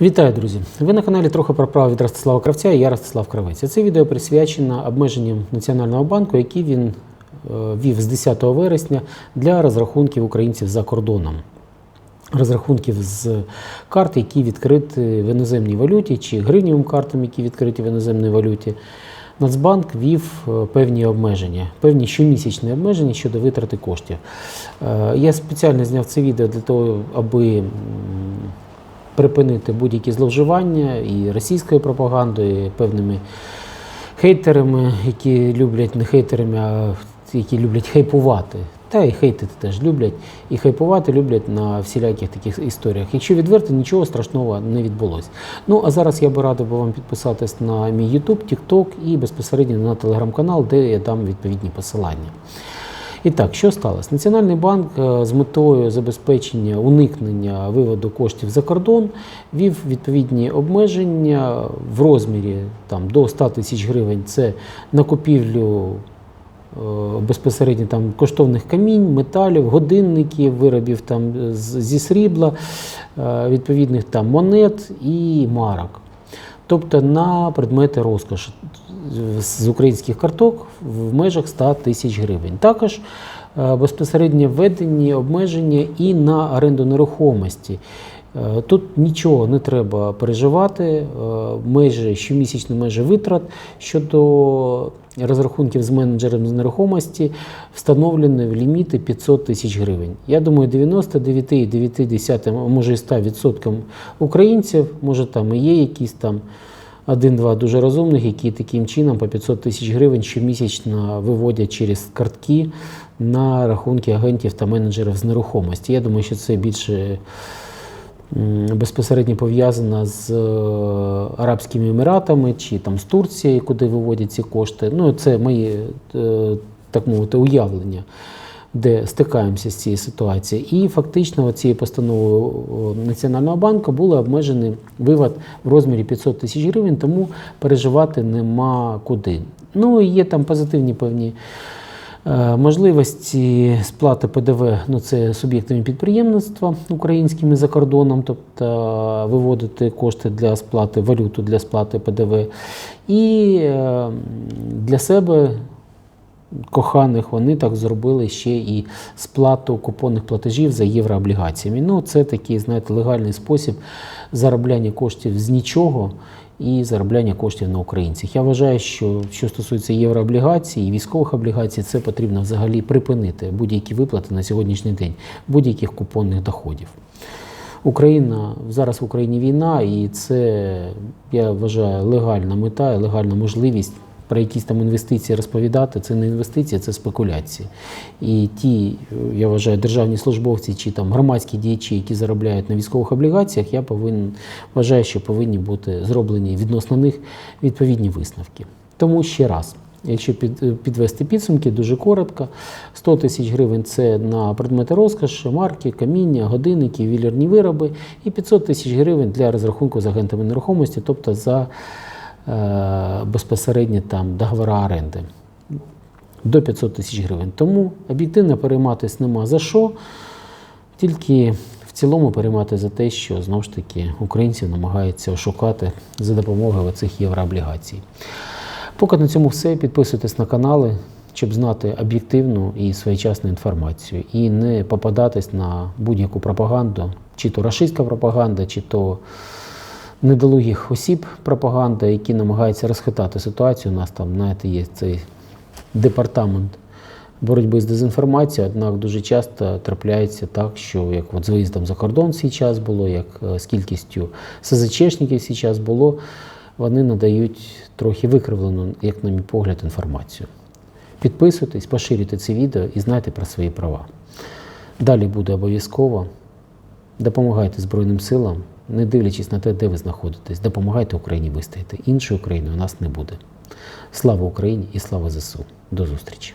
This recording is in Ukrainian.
Вітаю, друзі! Ви на каналі трохи про право від Ростислава Кравця і я Ростислав Кравець. Це відео присвячено обмеженням Національного банку, які він е, вів з 10 вересня для розрахунків українців за кордоном. Розрахунків з карт, які відкриті в іноземній валюті, чи гривневим картам, які відкриті в іноземній валюті. Нацбанк вів е, певні обмеження, певні щомісячні обмеження щодо витрати коштів. Е, Я спеціально зняв це відео для того, аби припинити будь-які зловживання і російською пропагандою, і певними хейтерами, які люблять не хейтерами, а які люблять хайпувати. Та і хейтити теж люблять, і хайпувати люблять на всіляких таких історіях. Якщо відверто, нічого страшного не відбулося. Ну а зараз я би радив вам підписатись на мій YouTube, TikTok і безпосередньо на телеграм-канал, де я дам відповідні посилання. І так, що сталося? Національний банк е, з метою забезпечення уникнення виводу коштів за кордон вів відповідні обмеження в розмірі там, до 100 тисяч гривень. Це на купівлю е, безпосередньо там коштовних камінь, металів, годинників, виробів там зі срібла, е, відповідних там монет і марок. Тобто на предмети розкоші з українських карток в межах 100 тисяч гривень. Також е, безпосередньо введені обмеження і на оренду нерухомості. Е, Тут нічого не треба переживати, е, межі, щомісячні межі витрат щодо розрахунків з менеджером з нерухомості встановлені в ліміти 500 тисяч гривень. Я думаю, 99,9, може і 100% українців, може там і є якісь там один-два дуже розумних, які таким чином по 500 тисяч гривень щомісячно виводять через картки на рахунки агентів та менеджерів з нерухомості. Я думаю, що це більше безпосередньо пов'язано з е, Арабськими Еміратами чи там з Турцією, куди виводять ці кошти. Ну, це мої, е, так мовити, уявлення. Де стикаємося з цією ситуацією, і фактично цією постановою Національного банку були обмежений вивод в розмірі 500 тисяч гривень, тому переживати нема куди. Ну і є там позитивні певні Е, Можливості сплати ПДВ ну це суб'єктами підприємництва українськими за кордоном, тобто виводити кошти для сплати, валюту для сплати ПДВ. І е, для себе коханих вони так зробили ще і сплату купонних платежів за єврооблігаціями. Ну, це такий, знаєте, легальний спосіб заробляння коштів з нічого і заробляння коштів на українцях. Я вважаю, що що стосується єврооблігацій і військових облігацій, це потрібно взагалі припинити будь-які виплати на сьогоднішній день, будь-яких купонних доходів. Україна зараз в Україні війна, і це я вважаю легальна мета, легальна можливість про якісь там інвестиції розповідати. Це не інвестиції, це спекуляції. І ті, я вважаю, державні службовці чи там громадські діячі, які заробляють на військових облігаціях, я повинен вважаю, що повинні бути зроблені відносно них відповідні висновки. Тому ще раз. Якщо під, підвести підсумки, дуже коротко, 100 тисяч гривень це на предмети розкоші, марки, каміння, годинники, ювелірні вироби, і 500 тисяч гривень для розрахунку з агентами нерухомості, тобто за безпосередньо там договори оренди до 500 тисяч гривень. Тому об'єктивно перейматися нема за що, тільки в цілому переймати за те, що знову ж таки українців намагаються ошукати за допомогою цих єврооблігацій. Поки на цьому все. Підписуйтесь на канали, щоб знати об'єктивну і своєчасну інформацію, і не попадатись на будь-яку пропаганду, чи то рашистська пропаганда, чи то недолугих осіб пропаганда, які намагаються розхитати ситуацію. У нас там, знаєте, є цей департамент боротьби з дезінформацією, однак дуже часто трапляється так, що як от з виїздом за кордон свій час було, як е, з кількістю СЗЧшників свій час було, вони надають трохи викривлену, як на мій погляд, інформацію. Підписуйтесь, поширюйте це відео і знайте про свої права. Далі буде обов'язково. Допомагайте Збройним силам, не дивлячись на те, де ви знаходитесь. Допомагайте Україні вистояти. Іншої України у нас не буде. Слава Україні і слава ЗСУ. До зустрічі!